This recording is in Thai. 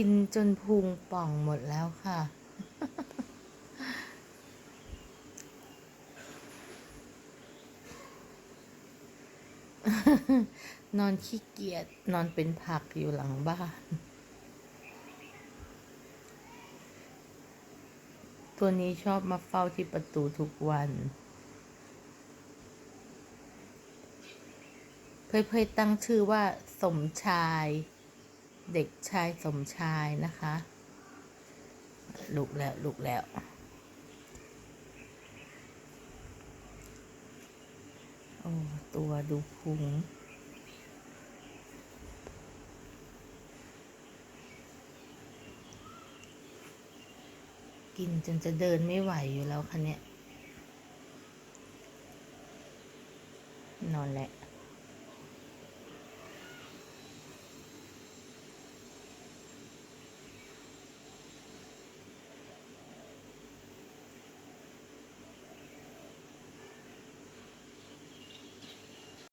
กินจนพุงป่องหมดแล้วค่ะ นอนขี้เกียจนอนเป็นผักอยู่หลังบ้าน ตัวนี้ชอบมาเฝ้าที่ประตูทุกวันเพื่อยๆตั้งชื่อว่าสมชาย เด็กชายสมชายนะคะลุกแล้วลุกแล้ว โอ้ ตัวดูพุงกินจนจะเดินไม่ไหวอยู่แล้วคะเนี่ยนอนแหละ